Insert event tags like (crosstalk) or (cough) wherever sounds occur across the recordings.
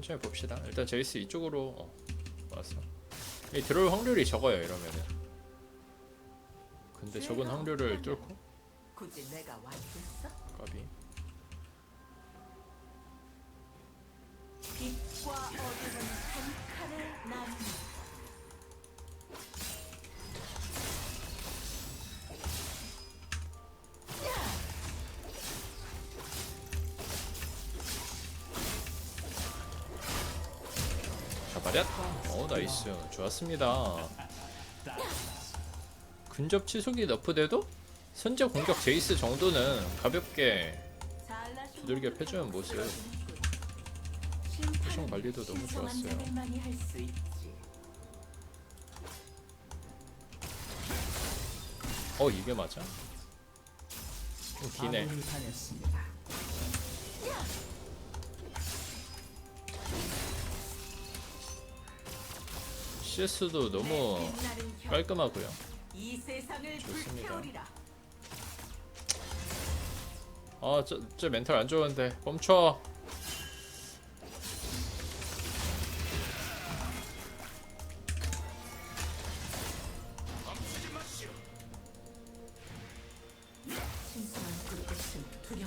천천히 봅시다. 일단 제이스 이쪽으로 어, 왔어. 이 들어올 확률이 적어요 이러면은. 근데 적은 확률을 뚫고 굳이 내가 왔겠어? 까비. 빛과 어둠은 나이스. 좋았습니다. 근접 치속이 너프돼도 선제 공격 제이스 정도는 가볍게 두들겨 패주는 모습. 포션 관리도 너무 좋았어요. 어 이게 맞아? 좀 기네. CS도 너무 깔끔하고요. 좋습니다. 아, 저, 저 멘탈 안 좋은데 멈춰.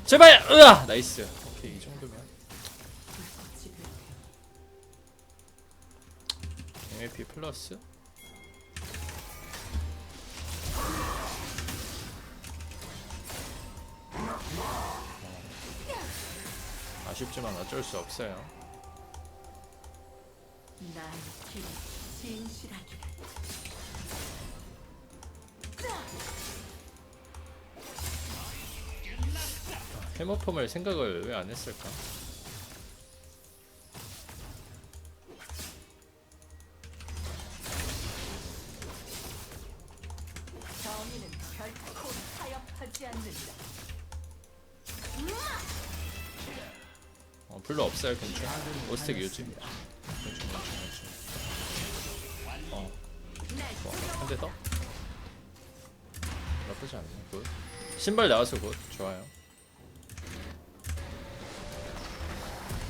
제발, 으아, 나이스. 플러스. 아쉽지만 어쩔 수 없어요. 진실하기를. 해머펌을 생각을 왜 안 했을까? 오스텍 유지. 괜찮, 괜찮, 괜찮. 어, 좋아. 한대 더? 나쁘지 않네. 굿. 신발 나와서 굿. 좋아요.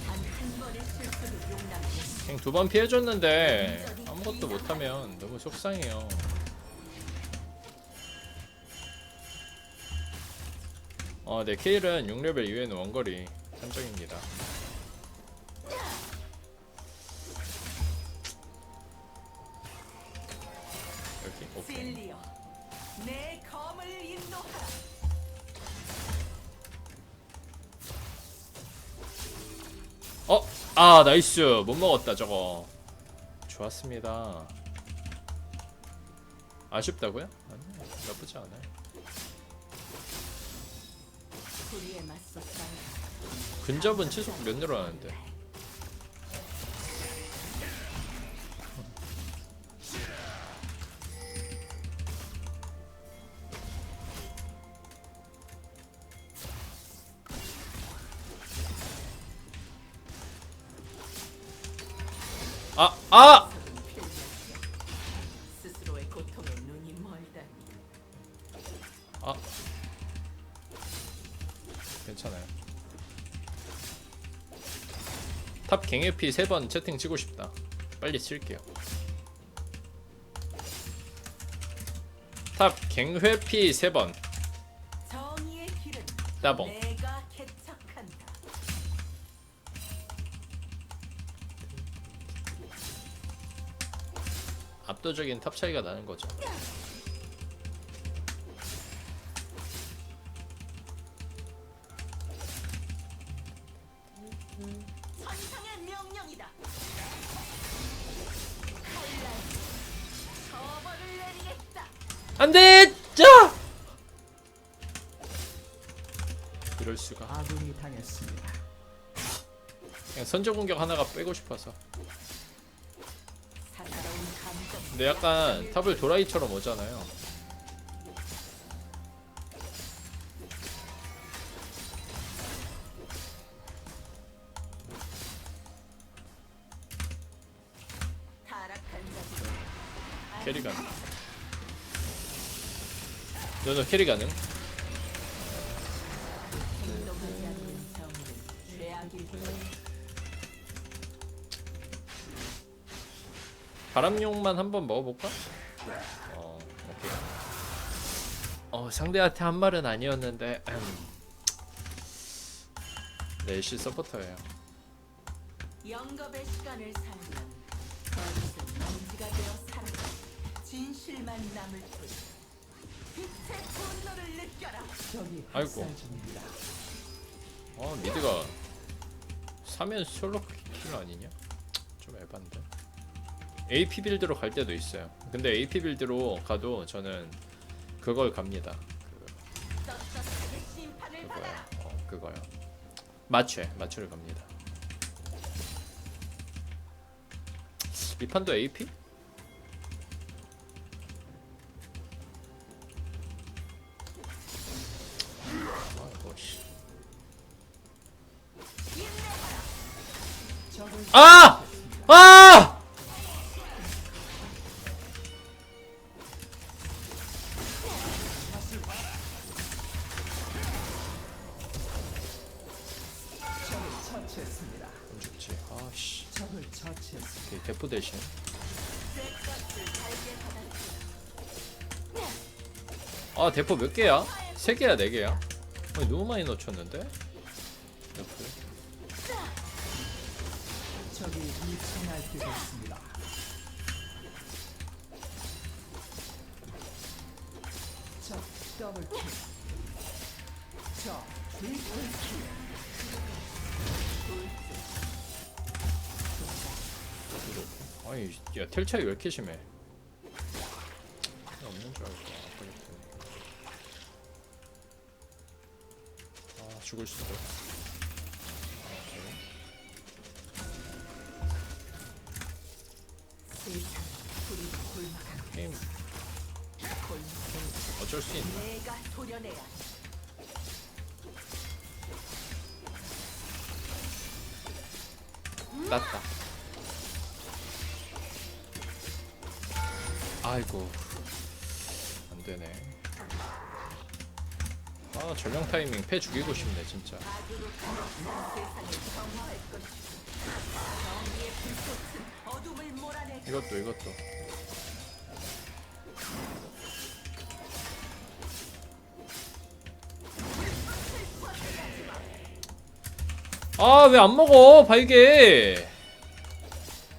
단한 번의 실수도 용납해. 그냥 두번 피해줬는데 아무것도 못하면 너무 속상해요. 어, 네, 케일은 6레벨 이후에는 원거리 한정입니다. 아 나이스 못 먹었다 저거. 좋았습니다. 아쉽다고요? 아니 나쁘지 않아요. 근접은 치속 몇 늘어나는데? 탑 갱해피 3번 채팅 치고 싶다. 빨리 칠게요. 탑 갱회피 3번. 정의의 길은 따봉. 압도적인 탑 차이가 나는 거죠 선제 공격 하나가 빼고 싶어서. 근데 약간 탑을 도라이처럼 오잖아요. 캐리 가능 너너 캐리 가능? 행 바람용만 한번 먹어볼까? 어 오케이. 어 상대한테 한 말은 아니었는데 네, 내시 서포터예요. 영겁의 시간을 살면 어디서 먼지가 되어 사라져 진실만 남을 뿐. 빛의 분노를 느껴라. 아이고. 어 미드가 사면 솔로 킬 아니냐? 좀 에반데 AP 빌드로 갈 때도 있어요 근데 AP 빌드로 가도 저는 그걸 갑니다 그 그거요. 어, 그거요. 마취, 마취를 갑니다. 이 판도 AP? 아! 아 대포 몇 개야? 세 개야, 네 개야? 아니, 너무 많이 놓쳤는데? 아니 야 텔차이 왜 이렇게 심해 없는 줄 알고 죽을 수도 게임. 어쩔 수 있나? 내가 도려내야 땄다. 아이고. 안되네 아 전령 타이밍 패 죽이고 싶네 진짜. 이것도 이것도. 아 왜 안 먹어 바이게?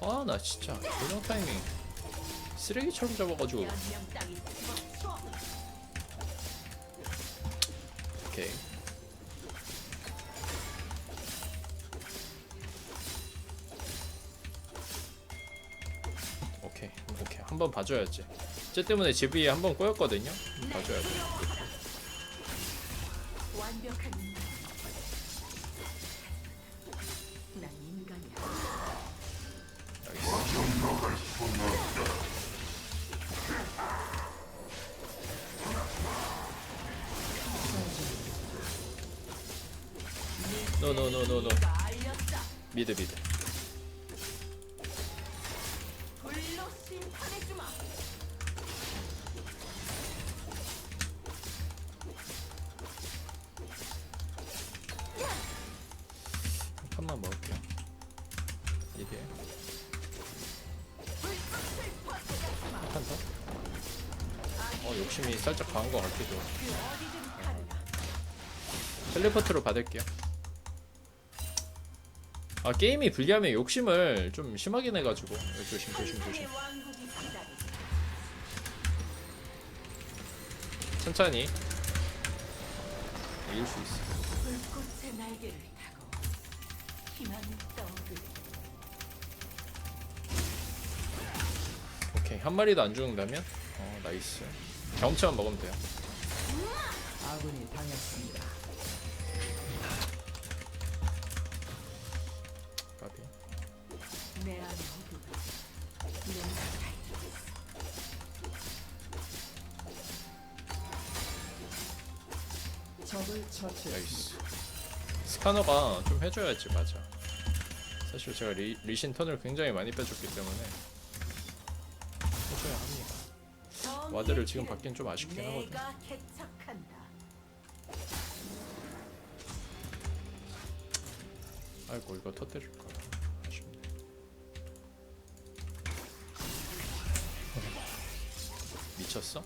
아나 진짜 전령 타이밍 쓰레기처럼 잡아가지고 한번 봐줘야지. 쟤 때문에 집이 한번 꼬였거든요? 한번 봐줘야지 한판 더? 어 욕심이 살짝 강한 것 같기도. 텔레포트로 받을게요. 아 게임이 불리하면 욕심을 좀 심하게 내가지고. 조심 조심 조심. 천천히. 이길 수 있어. 불꽃의 날개를 타고 희망이 떠오르 오케이. 한 마리도 안 죽는다면? 어 나이스. 경험치만 먹으면 돼요. 아군이 당했습니다. 까비. 내 안의 적을 처치했습니다. 나이스. 스카너가 좀 해줘야지 맞아. 사실 제가 리, 리신 턴을 굉장히 많이 빼줬기 때문에 와드를 지금 받긴 좀 아쉽긴 하거든 내가 개척한다 아이고 이거 터뜨릴 아쉽네 미쳤어?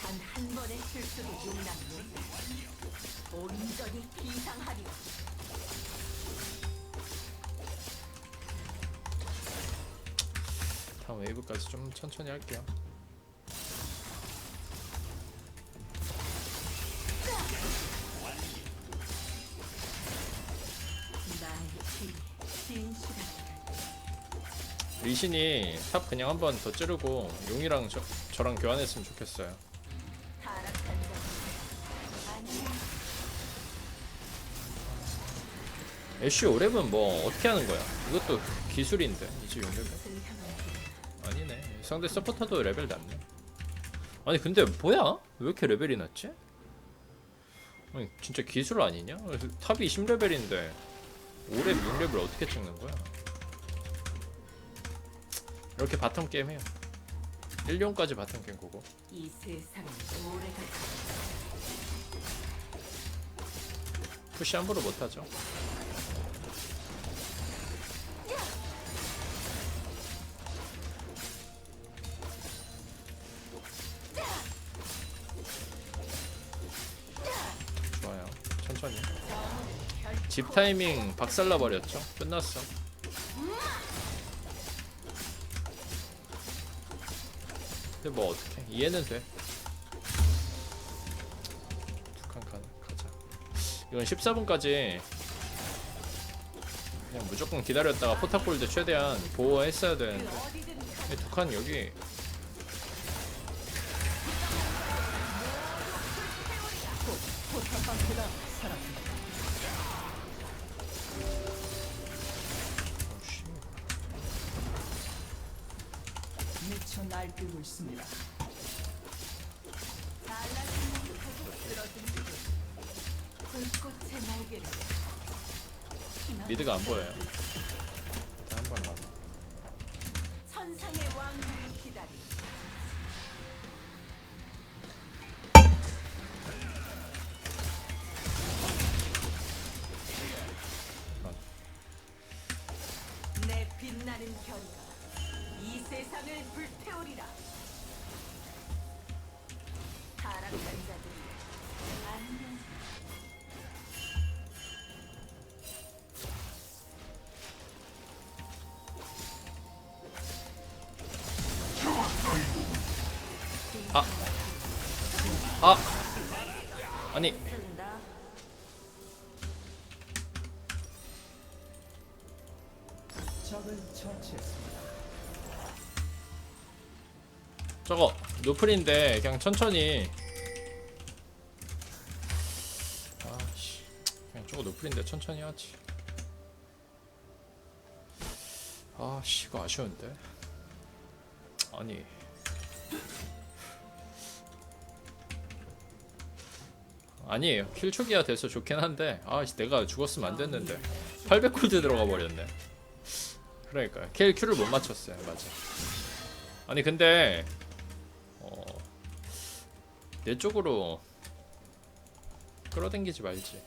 단 한 번의 실수도 용납 못해. 온전히 비상하리라. 다음 웨이브까지 좀 천천히 할게요. 리신이 탑 그냥 한 번 더 찌르고 용이랑 저, 저랑 교환했으면 좋겠어요. 애쉬 오랩은 뭐 어떻게 하는 거야? 이것도 기술인데 슬향한 아니네. 상대 서포터도 레벨 낮네. 아니 근데 뭐야? 왜 이렇게 레벨이 낮지? 아니 진짜 기술 아니냐? 탑이 10레벨인데 5렙, 6렙을 어떻게 찍는 거야? 이렇게 바텀 게임 해요. 1룡까지 바텀 게임 고고. 이 세상은 오래가 푸시 함부로 못하죠. 집 타이밍 박살나 버렸죠. 끝났어. 근데 뭐 어떻게? 이해는 돼. 두칸 가, 가자. 이건 14분까지 그냥 무조건 기다렸다가 포탑골드 최대한 보호했어야 되는데 칸 여기 포탑 방패가 살았습니다. 날뛰고 있습니다. 미드가 안 보여요 아! 아니. 저거 노플인데 그냥 천천히. 아씨. 그냥 저거 노플인데 천천히 하지. 아씨 이거 아쉬운데. 아니 아니에요 킬초기화 돼서 좋긴 한데 아씨 내가 죽었으면 안 됐는데 800골드 들어가 버렸네 그러니까 킬 큐를 못 맞췄어요 맞아 아니 근데 어, 내 쪽으로 끌어당기지 말지.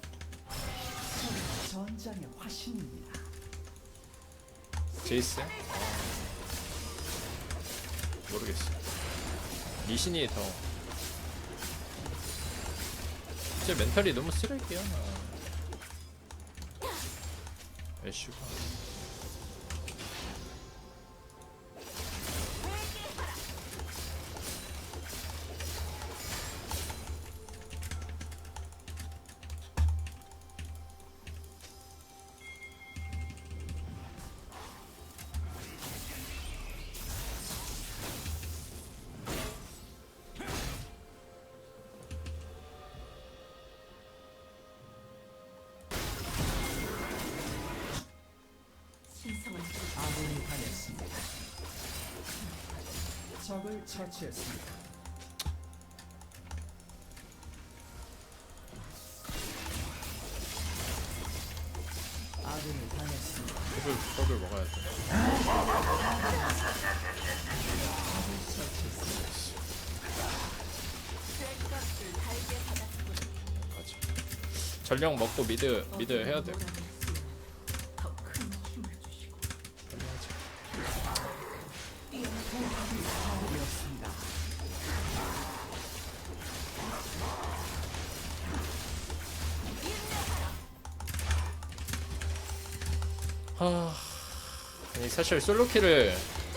전장의 화신입니다. 제이스? 모르겠어. 리신이 더. 제 멘탈이 너무 쓰레기야. 애쉬가. 적을 처치했습니다. 아군이 당했습니다. 더블, 더블 먹어야 돼. 적을 처치했습니다. 전령 먹고 미드, 미드 해야 돼. 하... 아니 사실 솔로킬을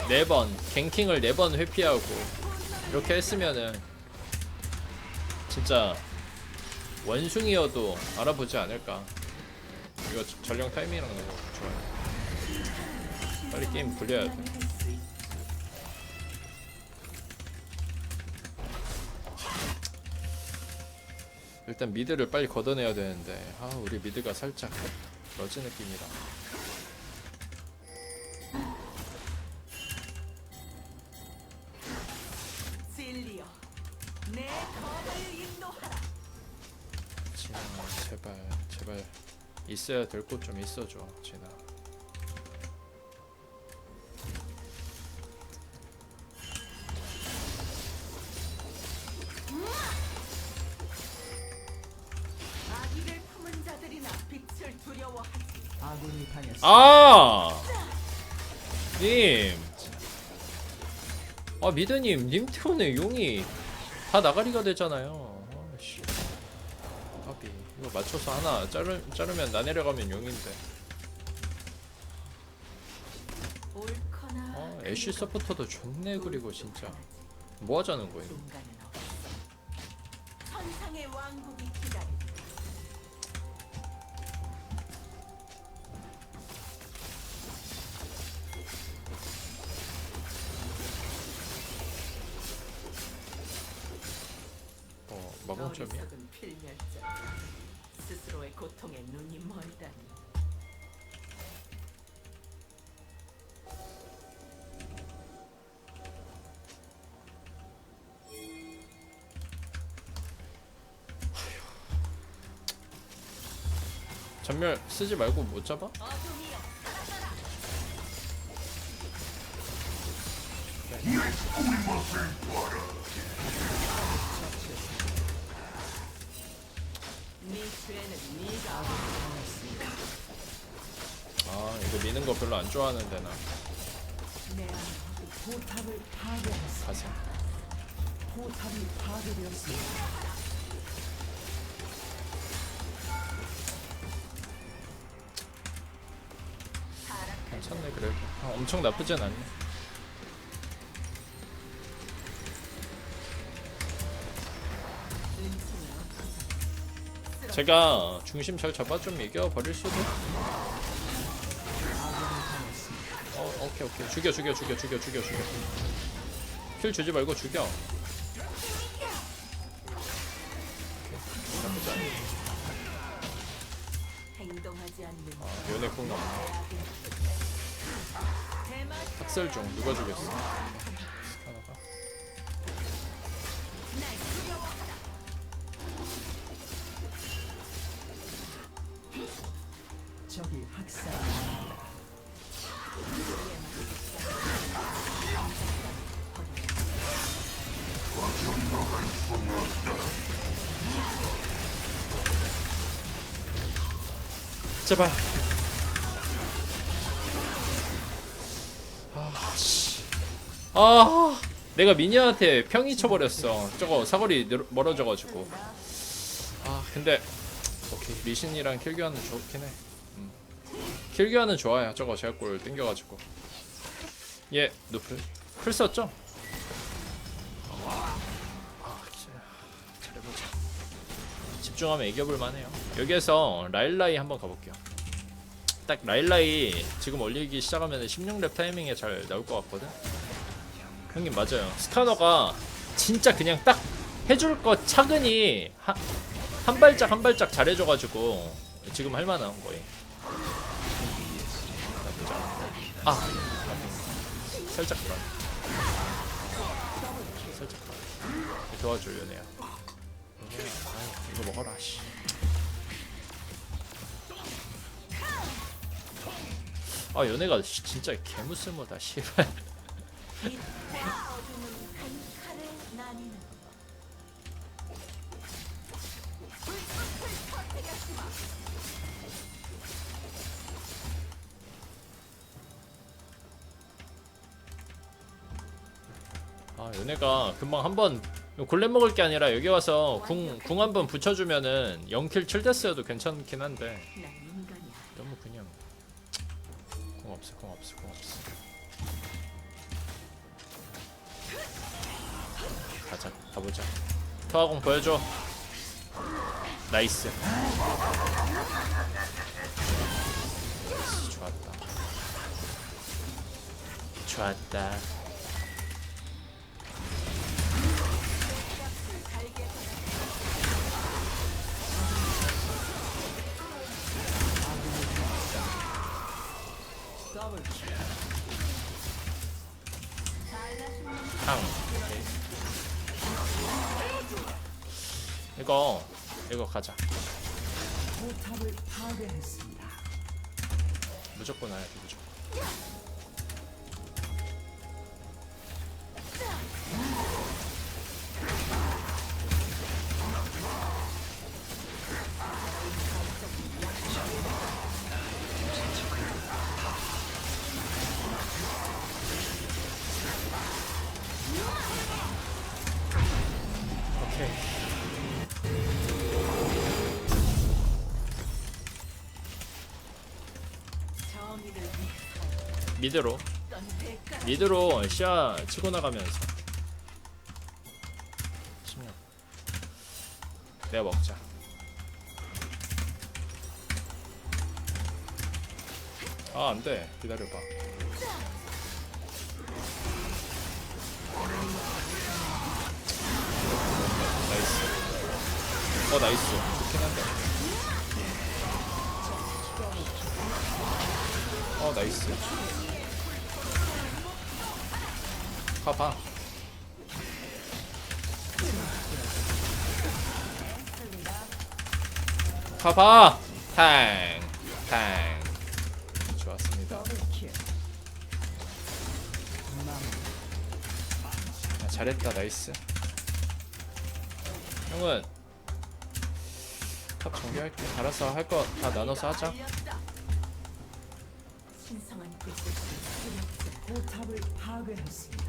4번 갱킹을 4번 회피하고 이렇게 했으면은 진짜 원숭이여도 알아보지 않을까. 이거 저- 전령 타이밍이랑 너무 좋아요. 빨리 게임 굴려야 돼. 일단 미드를 빨리 걷어내야 되는데 아 우리 미드가 살짝 러지 느낌이라 인도하라. 진아 제발 제발. 있어야 될 곳 좀 있어줘 진아 아 미드님 님 때문에 용이 다 나가리가 되잖아요. 아씨. 아비 이거 맞춰서 하나 자르, 자르면 나 내려가면 용인데. 아 애쉬 서포터도 좋네 그리고 진짜. 뭐 하자는 거예요. 천상의 왕국이 기다린다. 점이야 필멸자. 스스로의 고통에 눈이 멀다니. 전멸 쓰지 말고 못 잡아? 네 아 이거 미는 거 별로 안 좋아하는데 나. 가세 포탑이 파괴되었습니다. 괜찮네 그래도 아, 엄청 나쁘진 않네 제가 중심 잘 잡아 좀 이겨버릴 수도 어 오케이 오케이. 죽여 죽여 죽여 죽여 죽여 죽여. 킬 주지 말고 죽여. 아 연애 콩 나왔네. 대만 학살 중. 누가 죽였어 제발. 아, 씨. 아, 내가 미니한테 평이 쳐버렸어. 저거 사거리 늘- 멀어져가지고. 아, 근데 오케이 리신이랑 킬교환은 좋긴 해. 음. 킬교환은 좋아요. 저거 제약골 땡겨가지고. 얘 노플 풀 썼죠? 집중하면 이겨볼 만 해요. 여기에서 라일라이 한번 가볼게요. 딱 라일라이 지금 올리기 시작하면 16렙 타이밍에 잘 나올 것 같거든. 형님 맞아요. 스카너가 진짜 그냥 딱 해줄 거 차근히 한, 한 발짝 한 발짝 잘해줘가지고 지금 할만한. 나 아. 아 살짝 불안. 살짝 불안. 도와줘 연애야. 아이, 이거 먹어라 씨. 아 연애가 씨, 진짜 개무쓸모다 씨발 (laughs) 아 얘네가 금방 한번 골렘 먹을 게 아니라 여기 와서 궁 궁 한 번 붙여주면은 0킬 7데스여도 괜찮긴 한데. 너무 그냥. 궁 없어 궁 없어 궁 없어. 가자 가보자. 토화공 보여줘. 나이스. 좋았다. 좋았다 이거 이거 가자. 무조건 와야 돼 무조건 미드로. 미드로 시야 치고 나가면서. 16 내가 먹자. 아 안돼. 기다려봐. 나이스. 어 나이스. 좋긴 한데. 어 나이스 가봐. 가봐. 탕, 탕. 좋았습니다. 아, 잘했다, 나이스. 형은 탑 정비할게. 알아서 할 거 다 나눠서 하자. 신성한 빛을 수렵지 포탑을 파괴했습니다.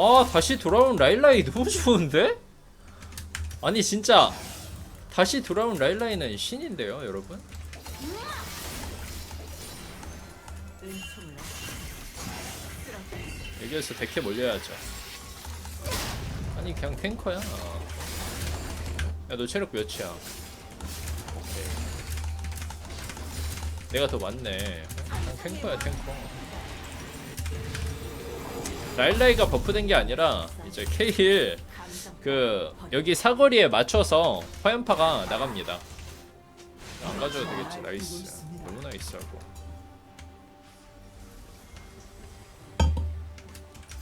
아 다시 돌아온 라일라이 너무 좋은데? 아니 진짜 다시 돌아온 라일라이는 신인데요, 여러분. 여기에서 데캐 몰려야죠. 아니 그냥 탱커야. 야 너 체력 몇이야? 오케이. 내가 더 많네. 탱커야 탱커. 라일라이가 버프된 게 아니라 이제 케일 그 여기 사거리에 맞춰서 화염파가 나갑니다. 안 가져도 되겠지. 나이스. 너무 나이스하고.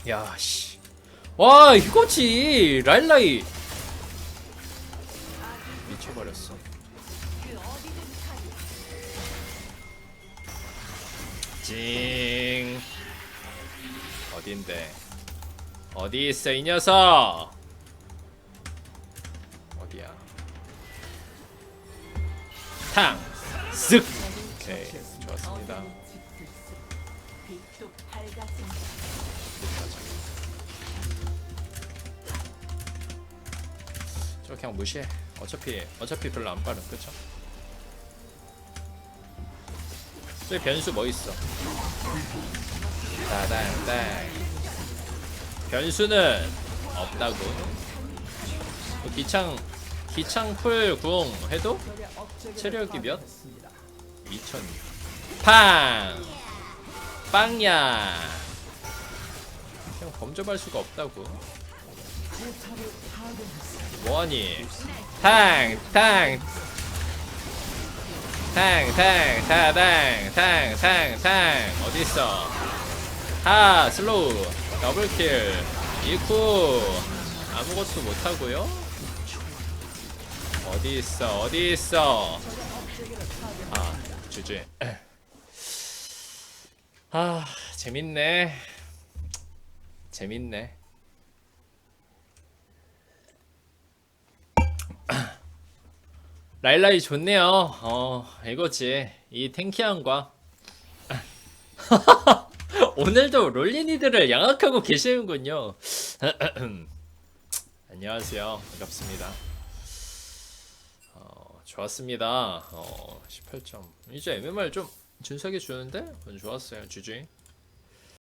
야 씨. 와 이거지 라일라이 미쳐버렸어. 그 어딘데. 어디 있어 이 녀석? 어디야? 탕 쓱 오케이 좋았습니다. 저 그냥 무시해. 어차피 어차피 별로 안 빠른 그쵸? 저기 변수 뭐 있어 따당당 변수는 없다고. 그 기창 기창 풀 궁 해도 체력이 몇? 파괴했습니다. 2000 팡 빵야! 그냥 범접할 수가 없다고. 포탑을 파괴했습니다. 뭐하니? 탕 탕! 탕탕탕탕탕탕 탕! 어딨어 하 슬로우. 더블킬. 이쿠. 아무것도 못하고요. 어디 있어? 어디 있어? 아 주지 아 재밌네. 재밌네. 라일라이 좋네요. 어, 이거지. 이 탱키함과 (laughs) 오늘도 롤리니들을 양악하고 계시는군요. (clears throat) 안녕하세요. 반갑습니다. 어, 좋았습니다. 어, 18점. 이제 MMR 좀 준수하게 주는데? 그건 좋았어요. 주지.